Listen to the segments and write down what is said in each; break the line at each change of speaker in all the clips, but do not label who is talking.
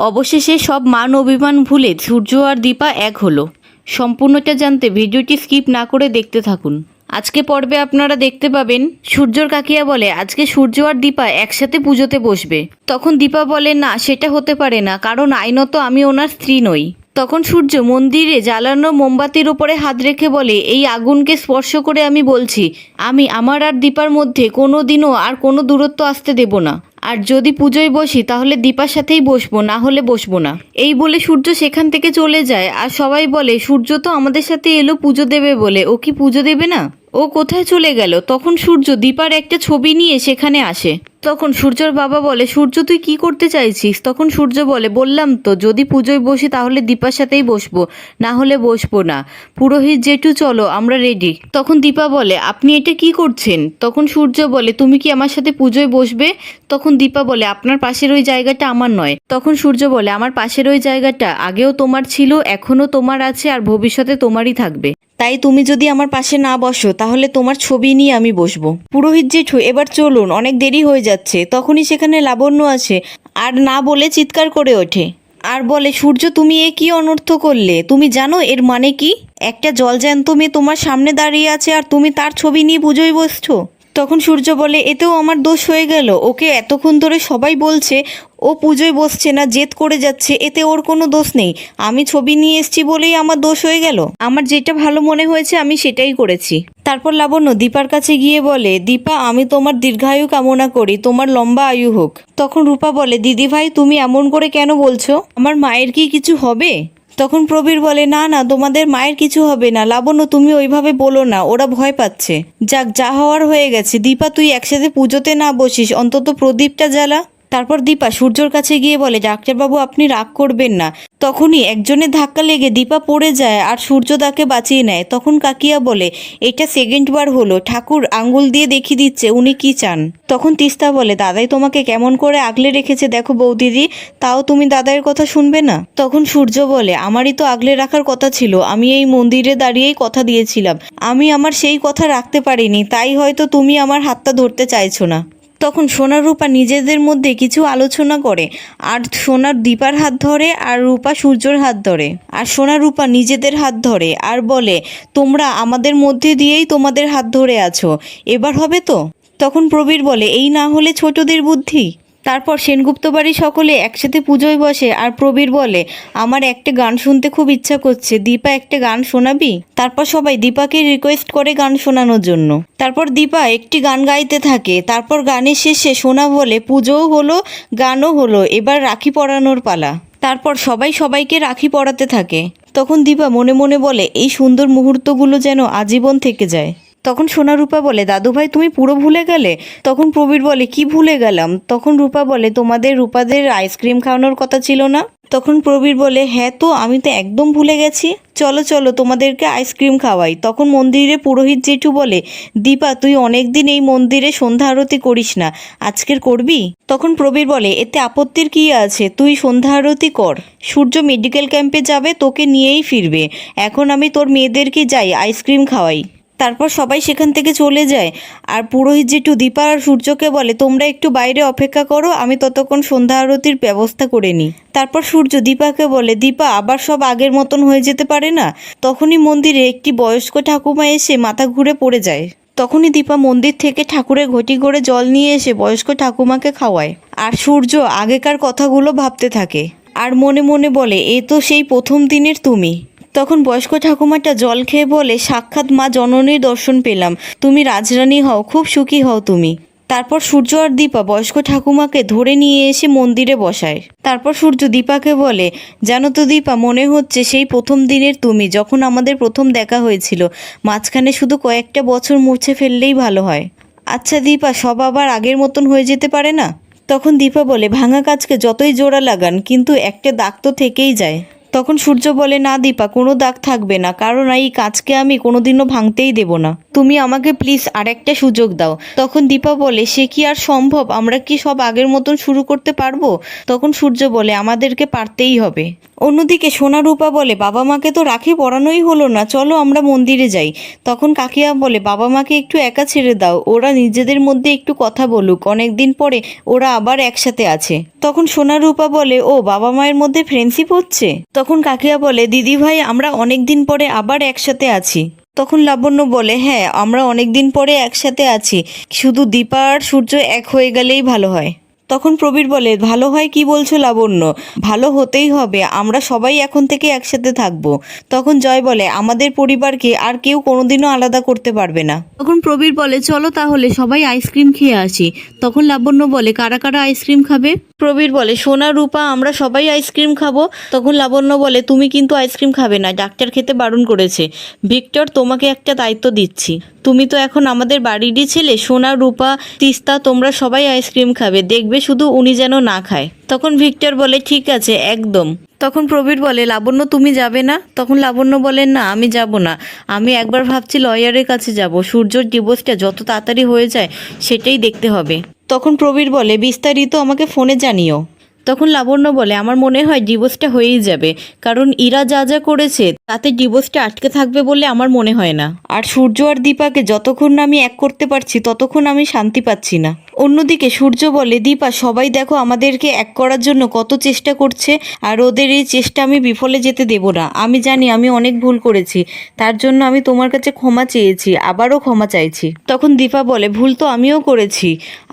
অবশেষে সব মান অভিমান ভুলে সূর্য আর দীপা এক হলো। সম্পূর্ণটা জানতে ভিডিওটি স্কিপ না করে দেখতে থাকুন। আজকে পর্বে আপনারা দেখতে পাবেন, সূর্যর কাকিয়া বলে, আজকে সূর্য আর দীপা একসাথে পুজোতে বসবে। তখন দীপা বলে, না, সেটা হতে পারে না, কারণ আইনত আমি ওনার স্ত্রী নই। তখন সূর্য মন্দিরে জ্বালানো মোমবাতির উপরে হাত রেখে বলে, এই আগুনকে স্পর্শ করে আমি বলছি, আমি আমার আর দীপার মধ্যে কোনো দিনও আর কোনো দূরত্ব আসতে দেব না। আর যদি পুজোয় বসি, তাহলে দীপার সাথেই বসবো, না হলে বসবো না। এই বলে সূর্য সেখান থেকে চলে যায়, আর সবাই বলে, সূর্য তো আমাদের সাথে এলো পুজো দেবে বলে, ও কি পুজো দেবে না? ও কোথায় চলে গেল? তখন সূর্য দীপার একটা ছবি নিয়ে সেখানে আসে। তখন সূর্যর বাবা বলে, সূর্য, তুই কি করতে চাইছিস? তখন সূর্য বলে, বললাম তো, যদি পুজোয় বসি তাহলে দীপার সাথেই বসবো, না হলে বসবো না। পুরোহিত, জেঠু, চলো, আমরা রেডি তখন দীপা বলে, আপনি এটা কি করছেন? তখন সূর্য বলে, তুমি কি আমার সাথে পুজোয় বসবে? তখন দীপা বলে, আপনার পাশের ওই জায়গাটা আমার নয়। তখন সূর্য বলে, আমার পাশের ওই জায়গাটা আগেও তোমার ছিল, এখনও তোমার আছে আর ভবিষ্যতে তোমারই থাকবে। তাই তুমি যদি আমার পাশে না বসো, তাহলে তোমার ছবি নিয়ে আমি বসবো। পুরোহিত জেঠু, এবার চলুন, অনেক দেরি হয়ে যাচ্ছে। তখনই সেখানে লাবণ্য আসে, আর না বলে চিৎকার করে ওঠে। আর বলে, সূর্য, তুমি এ কি অনর্থ করলে? তুমি জানো এর মানে কি? একটা জলজ্যান্ত মেয়ে তোমার সামনে দাঁড়িয়ে আছে, আর তুমি তার ছবি নিয়ে পুজোয় বসছো? তখন সূর্য বলে এতেও আমার দোষ হয়ে গেল। ওকে এতক্ষণ ধরে সবাই বলছে, ও পুজোয় বসছে না, জেদ করে যাচ্ছে, এতে ওর কোনো দোষ নেই। আমি ছবি নিয়ে এসেছি বলেই আমার দোষ হয়ে গেল। আমার যেটা ভালো মনে হয়েছে, আমি সেটাই করেছি। তারপর লাবণ্য দীপার কাছে গিয়ে বলে, দীপা, আমি তোমার দীর্ঘায়ু কামনা করি, তোমার লম্বা আয়ু হোক। তখন রূপা বলে দিদি ভাই তুমি এমন করে কেন বলছো? আমার মায়ের কি কিছু হবে? তখন প্রবীর বলে, না না, তোমাদের মায়ের কিছু হবে না। লাবণ্য, তুমি ওইভাবে বলো না, ওরা ভয় পাচ্ছে। যাক, যা হওয়ার হয়ে গেছে। দীপা, তুই একসাথে পুজোতে না বসিস, অন্তত প্রদীপটা জ্বালা। তারপর দীপা সূর্যর কাছে গিয়ে বলে, ডাক্তারবাবু, আপনি রাগ করবেন না। তখনই একজনের ধাক্কা লেগে দীপা পড়ে যায় আর সূর্য তাকে বাঁচিয়ে নেয়। তখন কাকিয়া বলে, এটা সেকেন্ড বার হলো, ঠাকুর আঙ্গুল দিয়ে দেখিয়ে দিচ্ছে, উনি কি চান? তখন তিস্তা বলে, দাদাই তোমাকে কেমন করে আগলে রেখেছে, দেখো বৌদিদি, তাও তুমি দাদাইয়ের কথা শুনবে না? তখন সূর্য বলে, আমারই তো আগলে রাখার কথা ছিল, আমি এই মন্দিরে দাঁড়িয়েই কথা দিয়েছিলাম। আমি আমার সেই কথা রাখতে পারিনি, তাই হয়তো তুমি আমার হাতটা ধরতে চাইছো না। তখন সোনা রূপা নিজেদের মধ্যে কিছু আলোচনা করে, আর সোনার দীপার হাত ধরে, আর রূপা সূর্যর হাত ধরে। আর সোনা রূপা নিজেদের হাত ধরে, আর বলে, তোমরা আমাদের মধ্যে দিয়েই তোমাদের হাত ধরে আছো, এবার হবে তো? তখন প্রবীর বলে, এই না হলে ছোটদের বুদ্ধি? তারপর সেনগুপ্ত বাড়ির সকলে একসাথে পুজোয় বসে আর প্রবীর বলে, আমার একটা গান শুনতে খুব ইচ্ছা করছে। দীপা একটা গান শোনাবি? তারপর সবাই দীপাকে রিকোয়েস্ট করে গান শোনানোর জন্য। তারপর দীপা একটি গান গাইতে থাকে। তারপর গানের শেষে শোনা বলে, পুজোও হলো, গানও হলো। এবার রাখি পরানোর পালা। তারপর সবাই সবাইকে রাখি পরাতে থাকে। তখন দীপা মনে মনে বলে, এই সুন্দর মুহূর্তগুলো যেন আজীবন থেকে যায়। তখন সোনা রূপা বলে, দাদু ভাই, তুমি পুরো ভুলে গেলে? তখন প্রবীর বলে, কি ভুলে গেলাম? তখন রূপা বলে, তোমাদের রূপাদের আইসক্রিম খাওয়ানোর কথা ছিল না? তখন প্রবীর বলে হ্যাঁ তো, আমি তো একদম ভুলে গেছি। চলো চলো, তোমাদেরকে আইসক্রিম খাওয়াই। তখন মন্দিরে পুরোহিত জেঠু বলে, দীপা, তুই অনেক দিন এই মন্দিরে সন্ধ্যা আরতি করিস না। আজকের করবি? তখন প্রবীর বলে, এতে আপত্তির কি আছে? তুই সন্ধ্যা আরতি কর। সূর্য মেডিকেল ক্যাম্পে যাবে, তোকে নিয়েই ফিরবে। এখন আমি তোর মেয়েদেরকে যাই আইসক্রিম খাওয়াই। তারপর সবাই সেখান থেকে চলে যায়। আর পুরোহিত জেঠু দীপা আর সূর্যকে বলে, তোমরা একটু বাইরে অপেক্ষা করো, আমি ততক্ষণ সন্ধ্যা আরতির ব্যবস্থা করে নিই। তারপর সূর্য দীপাকে বলে, দীপা, আবার সব আগের মতন হয়ে যেতে পারে না? তখনই মন্দিরে একটি বয়স্ক ঠাকুমা এসে মাথা ঘুরে পড়ে যায়। তখনই দীপা মন্দির থেকে ঠাকুরের ঘটি করে জল নিয়ে এসে বয়স্ক ঠাকুমাকে খাওয়ায়। আর সূর্য আগেকার কথাগুলো ভাবতে থাকে। আর মনে মনে বলে, এ তো সেই প্রথম দিনের তুমি। তখন বয়স্ক ঠাকুমাটা জল খেয়ে বলে, সাক্ষাৎ মা জননীর দর্শন পেলাম। তুমি রাজরানী হও, খুব সুখী হও তুমি। তারপর সূর্য আর দীপা বয়স্ক ঠাকুমাকে ধরে নিয়ে এসে মন্দিরে বসায়। তারপর সূর্য দীপাকে বলে, জানো তো দীপা, মনে হচ্ছে সেই প্রথম দিনের তুমি, যখন আমাদের প্রথম দেখা হয়েছিল। মাঝখানে শুধু কয়েকটা বছর মুছে ফেললেই ভালো হয়। আচ্ছা দীপা, সব আবার আগের মতন হয়ে যেতে পারে না? তখন দীপা বলে, ভাঙা কাজকে যতই জোড়া লাগান, কিন্তু একটা দাগ তো থেকেই যায়। তখন সূর্য বলে, না দীপা, কোনো দাগ থাকবে না। কারণ এই কাজকে আমি কোনোদিনও ভাঙতেই দেব না। তুমি আমাকে প্লিজ আর একটা সুযোগ দাও। তখন দীপা বলে, সে কি আর সম্ভব? আমরা কি সব আগের মতন শুরু করতে পারব? তখন সূর্য বলে, আমাদেরকে পারতেই হবে। অন্যদিকে সোনা রূপা বলে, বাবা মাকে তো রাখি পরানোই হলো না, চলো আমরা মন্দিরে যাই। তখন কাকিয়া বলে, বাবা মাকে একটু একা ছেড়ে দাও, ওরা নিজেদের মধ্যে একটু কথা বলুক, অনেকদিন পরে ওরা আবার একসাথে আছে। তখন সোনা রূপা বলে, ও, বাবা মায়ের মধ্যে ফ্রেন্ডশিপ হচ্ছে? তখন কাকিয়া বলে, দিদি ভাই, আমরা অনেকদিন পরে আবার একসাথে আছি। তখন লাবণ্য বলে হ্যাঁ আমরা অনেকদিন পরে একসাথে আছি, শুধু দীপা আর সূর্য এক হয়ে গেলেই ভালো হয়। তখন প্রবীর বলে, ভালো হয় কি বলছো লাবণ্য? ভালো হতেই হবে, আমরা সবাই এখন থেকে একসাথে থাকব। তখন জয় বলে, আমাদের পরিবারকে আর কেউ কোনোদিনও আলাদা করতে পারবে না। তখন প্রবীর বলে, চলো তাহলে সবাই আইসক্রিম খেয়ে আসি। তখন লাবণ্য বলে, কারা কারা আইসক্রিম খাবে? প্রবীর বলে, সোনা, রূপা, আমরা সবাই আইসক্রিম খাব। তখন লাবণ্য বলে, তুমি কিন্তু আইসক্রিম খাবে না, ডাক্তার খেতে বারণ করেছে। ভিক্টর, তোমাকে একটা দায়িত্ব দিচ্ছি। তুমি তো এখন আমাদের বাড়িরই ছেলে। সোনা, রূপা, তিস্তা, তোমরা সবাই আইসক্রিম খাবে। দেখবে শুধু উনি যেন না খায়। তখন ভিক্টর বলে, ঠিক আছে, একদম। তখন প্রবীর বলে, লাবণ্য, তুমি যাবে না? তখন লাবণ্য বলেন না, আমি যাব না। আমি একবার ভাবছি লয়ারের কাছে যাব। সূর্যর ডিভোর্সটা যত তাড়াতাড়ি হয়ে যায়, সেটাই দেখতে হবে। তখন প্রবীর বলে, বিস্তারিত আমাকে ফোনে জানিও। তখন লাবণ্য বলে, আমার মনে হয় ডিভোর্সটা হয়েই যাবে। কারণ ইরা যা যা করেছে তাতে ডিভোর্সটা আটকে থাকবে বলে আমার মনে হয় না। আর সূর্য আর দীপাকে যতক্ষণ না আমি এক করতে পারছি, ততক্ষণ আমি শান্তি পাচ্ছি না। অন্যদিকে সূর্য বলে, দীপা, সবাই দেখো আমাদেরকে এক করার জন্য কত চেষ্টা করছে, আর ওদের এই চেষ্টা আমি বিফলে যেতে দেব না। আমি জানি আমি অনেক ভুল করেছি, তার জন্য আমি তোমার কাছে ক্ষমা চেয়েছি, আবারও ক্ষমা চাইছি। তখন দীপা বলে, ভুল তো আমিও করেছি,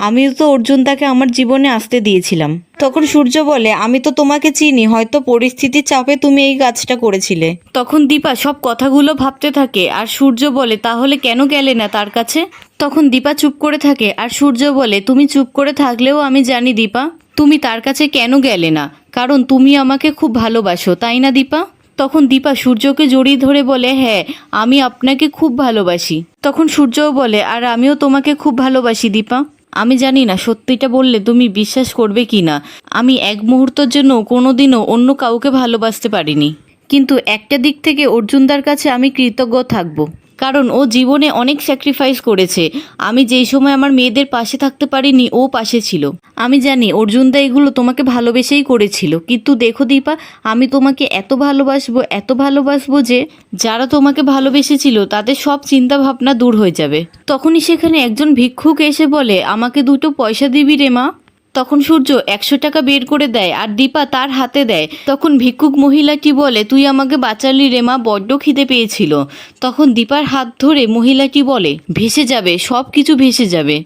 আমিও তো অর্জুন তাকে আমার জীবনে আসতে দিয়েছিলাম। তখন সূর্য বলে, আমি তো তোমাকে চিনি, হয়তো পরিস্থিতির চাপে তুমি এই কাজটা করেছিলে। তখন দীপা সব কথাগুলো ভাবতে থাকে, আর সূর্য বলে, তাহলে কেন গেলে না তার কাছে? তখন দীপা চুপ করে থাকে, আর সূর্য বলে, তুমি চুপ করে থাকলেও আমি জানি দীপা, তুমি তার কাছে কেন গেলে না? কারণ তুমি আমাকে খুব ভালোবাসো, তাই না দীপা? তখন দীপা সূর্যকে জড়িয়ে ধরে বলে হ্যাঁ আমি আপনাকে খুব ভালোবাসি। তখন সূর্যও বলে, আর আমিও তোমাকে খুব ভালোবাসি দীপা। আমি জানি না সত্যিটা বললে তুমি বিশ্বাস করবে কি না। আমি এক মুহূর্তের জন্য কোনোদিনও অন্য কাউকে ভালোবাসতে পারিনি। কিন্তু একটা দিক থেকে অর্জুনদার কাছে আমি কৃতজ্ঞ থাকব। কারণ ও জীবনে অনেক স্যাক্রিফাইস করেছে। আমি যেই সময় আমার মেয়েদের পাশে থাকতে পারিনি ও পাশে ছিল। আমি জানি অর্জুনদা এগুলো তোমাকে ভালোবেসেই করেছিল। কিন্তু দেখো দীপা আমি তোমাকে এত ভালোবাসবো এত ভালোবাসবো যে যারা তোমাকে ভালোবেসেছিল তাদের সব চিন্তা ভাবনা দূর হয়ে যাবে। তখনই সেখানে একজন ভিক্ষুক এসে বলে আমাকে দুটো পয়সা দিবি রে মা? তখন সূর্য একশো টাকা বের করে দেয় আর দীপা তার হাতে দেয়। তখন ভিক্ষুক মহিলাটি বলে, তুই আমাকে বাঁচালি রে মা, বড্ড খিদে পেয়েছিল। তখন দীপার হাত ধরে মহিলাটি বলে, ভেসে যাবে সব কিছু ভেসে যাবে।